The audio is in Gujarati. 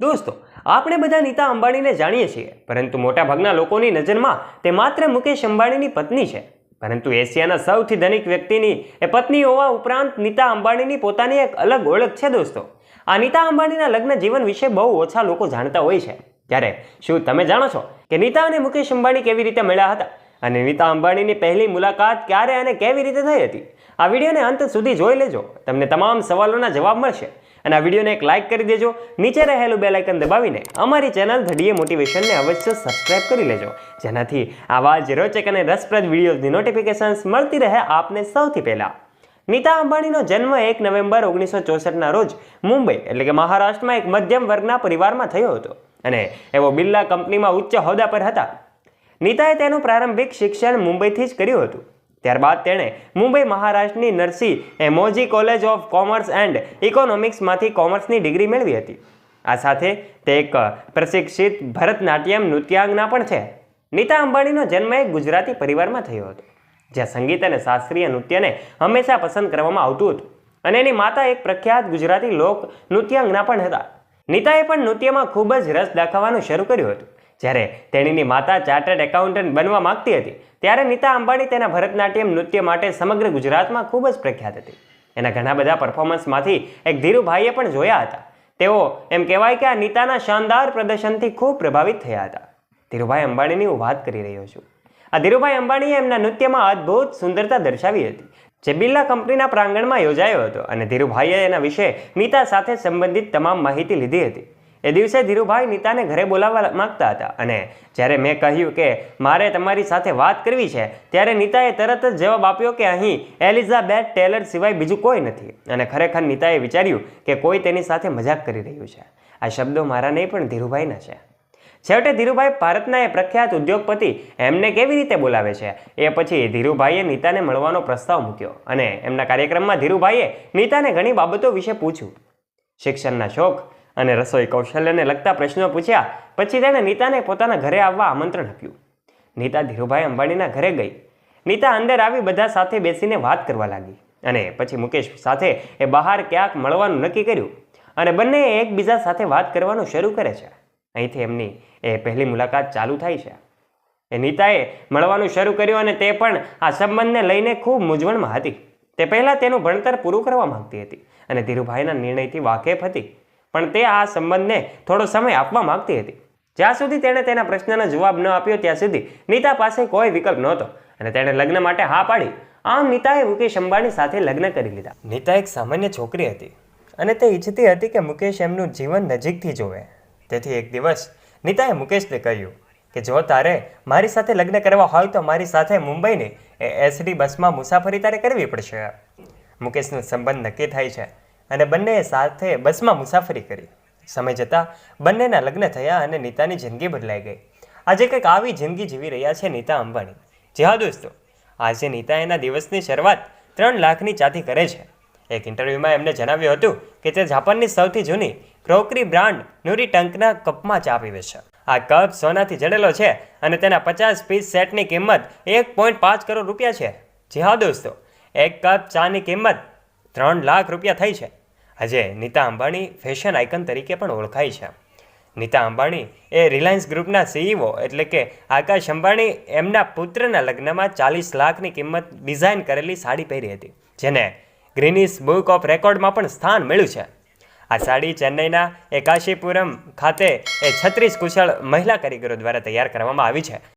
દોસ્તો, આપણે બધા નીતા અંબાણીને જાણીએ છીએ, પરંતુ મોટાભાગના લોકોની નજરમાં તે માત્ર મુકેશ અંબાણીની પત્ની છે. પરંતુ એશિયાના સૌથી ધનિક વ્યક્તિની એ પત્ની હોવા ઉપરાંત નીતા અંબાણીની પોતાની એક અલગ ઓળખ છે દોસ્તો. આ નીતા અંબાણીના લગ્ન જીવન વિશે બહુ ઓછા લોકો જાણતા હોય છે. ત્યારે શું તમે જાણો છો કે નીતા અને મુકેશ અંબાણી કેવી રીતે મળ્યા હતા? અને નીતા અંબાણીની પહેલી મુલાકાત ક્યારે અને કેવી રીતે થઈ હતી? આ વિડીયોને અંત સુધી જોઈ લેજો. તમને તમામ સવાલોના જવાબ મળશે. અને આ વિડીયોને એક લાઇક કરી દેજો. નીચે રહેલું બે લાઇકન દબાવીને અમારી ચેનલ ધડીએ મોટિવેશનને અવશ્ય સબસ્ક્રાઇબ કરી લેજો. જેનાથી આવા જ રોચક અને રસપ્રદ વિડીયોઝની નોટિફિકેશન્સ મળતી રહે આપને સૌથી પહેલાં. નીતા અંબાણીનો જન્મ એક નવેમ્બર ઓગણીસો ચોસઠના રોજ મુંબઈ એટલે કે મહારાષ્ટ્રમાં એક મધ્યમ વર્ગના પરિવારમાં થયો હતો અને એવો બિરલા કંપનીમાં ઉચ્ચ હોદ્દા પર હતા. નીતાએ તેનું પ્રારંભિક શિક્ષણ મુંબઈથી જ કર્યું હતું. ત્યારબાદ તેણે મુંબઈ મહારાષ્ટ્રની નરસિંહ એ Monjee college of commerce and ઇકોનોમિક્સમાંથી કોમર્સની ડિગ્રી મેળવી હતી. આ સાથે તે એક પ્રશિક્ષિત ભરતનાટ્યમ નૃત્યાંગના પણ છે. નીતા અંબાણીનો જન્મ એક ગુજરાતી પરિવારમાં થયો હતો. જ્યાં સંગીત અને શાસ્ત્રીય નૃત્યને હંમેશા પસંદ કરવામાં આવતું હતું અને એની માતા એક પ્રખ્યાત ગુજરાતી લોક નૃત્યાંગના પણ હતા. નીતાએ પણ નૃત્યમાં ખૂબ જ રસ દાખવવાનું શરૂ કર્યું હતું. જ્યારે તેણીની માતા ચાર્ટર્ડ એકાઉન્ટન્ટ બનવા માંગતી હતી, ત્યારે નીતા અંબાણી તેના ભરતનાટ્યમ નૃત્ય માટે સમગ્ર ગુજરાતમાં ખૂબ જ પ્રખ્યાત હતી. એના ઘણા બધા પરફોર્મન્સમાંથી એક ધીરુભાઈએ પણ જોયા હતા. તેઓ એમ કહેવાય કે આ નીતાના શાનદાર પ્રદર્શનથી ખૂબ પ્રભાવિત થયા હતા. ધીરુભાઈ અંબાણીની હું વાત કરી રહ્યો છું. આ ધીરુભાઈ અંબાણીએ એમના નૃત્યમાં અદ્ભુત સુંદરતા દર્શાવી હતી, જે બિરલા કંપનીના પ્રાંગણમાં યોજાયો હતો અને ધીરુભાઈએ એના વિશે નીતા સાથે સંબંધિત તમામ માહિતી લીધી હતી. એ દિવસે ધીરુભાઈ નીતાને ઘરે બોલાવવા માગતા હતા અને જ્યારે મેં કહ્યું કે મારે તમારી સાથે વાત કરવી છે, ત્યારે નીતાએ તરત જ જવાબ આપ્યો કે અહીં એલિઝાબેથ ટેલર સિવાય બીજું કોઈ નથી. અને ખરેખર નીતાએ વિચાર્યું કે કોઈ તેની સાથે મજાક કરી રહ્યું છે. આ શબ્દો મારા નહીં, પણ ધીરુભાઈના છે. છેવટે ધીરુભાઈ ભારતના એ પ્રખ્યાત ઉદ્યોગપતિ એમને કેવી રીતે બોલાવે છે? એ પછી ધીરુભાઈએ નીતાને મળવાનો પ્રસ્તાવ મૂક્યો અને એમના કાર્યક્રમમાં ધીરુભાઈએ નીતાને ઘણી બાબતો વિશે પૂછ્યું. શિક્ષણના શોખ અને રસોઈ કૌશલ્યને લગતા પ્રશ્નો પૂછ્યા. પછી તેણે નીતાને પોતાના ઘરે આવવા આમંત્રણ આપ્યું. નીતા ધીરુભાઈ અંબાણીના ઘરે ગઈ. નીતા અંદર આવી બધા સાથે બેસીને વાત કરવા લાગી. અને પછી મુકેશ સાથે એ બહાર ક્યાંક મળવાનું નક્કી કર્યું. અને બંને એકબીજા સાથે વાત કરવાનું શરૂ કરે છે. અહીંથી એમની એ પહેલી મુલાકાત ચાલુ થાય છે. એ નીતાએ મળવાનું શરૂ કર્યું અને તે પણ આ સંબંધને લઈને ખૂબ મૂંઝવણમાં હતી. તે પહેલાં તેનું ભણતર પૂરું કરવા માંગતી હતી. અને ધીરુભાઈના નિર્ણયથી વાકેફ હતી. પણ તે આ સંબંધને થોડો સમય આપવા માંગતી હતી. જ્યાં સુધી તેણે તેના પ્રશ્નનો જવાબ ન આપ્યો, ત્યાં સુધી નીતા પાસે કોઈ વિકલ્પ નહોતો અને તેણે લગ્ન માટે હા પાડી. આમ નીતાએ મુકેશ અંબાણી સાથે લગ્ન કરી લીધા. નીતા એક સામાન્ય છોકરી હતી અને તે ઈચ્છતી હતી કે મુકેશ એમનું જીવન નજીકથી જોવે. તેથી એક દિવસ નીતાએ મુકેશને કહ્યું કે, જો તારે મારી સાથે લગ્ન કરવા હોય તો મારી સાથે મુંબઈની એસડી બસમાં મુસાફરી તારે કરવી પડશે. મુકેશનો સંબંધ નક્કી થાય છે. અને બંનેએ સાથે બસમાં મુસાફરી કરી. સમય જતાં બંનેના લગ્ન થયા અને નીતાની જિંદગી બદલાઈ ગઈ. આજે કંઈક આવી જિંદગી જીવી રહ્યા છે નીતા અંબાણી. જી હા દોસ્તો, આજે નીતા એના દિવસની શરૂઆત ત્રણ લાખની ચાથી કરે છે. એક ઇન્ટરવ્યૂમાં એમને જણાવ્યું હતું કે તે જાપાનની સૌથી જૂની ક્રોકરી બ્રાન્ડ નુરી ટંકના કપમાં ચા પીવે છે. આ કપ સોનાથી જડેલો છે અને તેના પચાસ પીસ સેટની કિંમત એક પોઈન્ટ પાંચ કરોડ રૂપિયા છે. જી હા દોસ્તો, એક કપ ચાની કિંમત ત્રણ લાખ રૂપિયા થઈ છે. આજે નીતા અંબાણી ફેશન આઇકન તરીકે પણ ઓળખાય છે. નીતા અંબાણી એ રિલાયન્સ ગ્રુપના સીઈઓ એટલે કે આકાશ અંબાણી એમના પુત્રના લગ્નમાં ચાલીસ લાખની કિંમત ડિઝાઇન કરેલી સાડી પહેરી હતી, જેને ગ્રીનિસ બુક ઓફ રેકોર્ડમાં પણ સ્થાન મળ્યું છે. આ સાડી ચેન્નઈના એકાશીપુરમ ખાતે એ છત્રીસ કુશળ મહિલા કારીગરો દ્વારા તૈયાર કરવામાં આવી છે.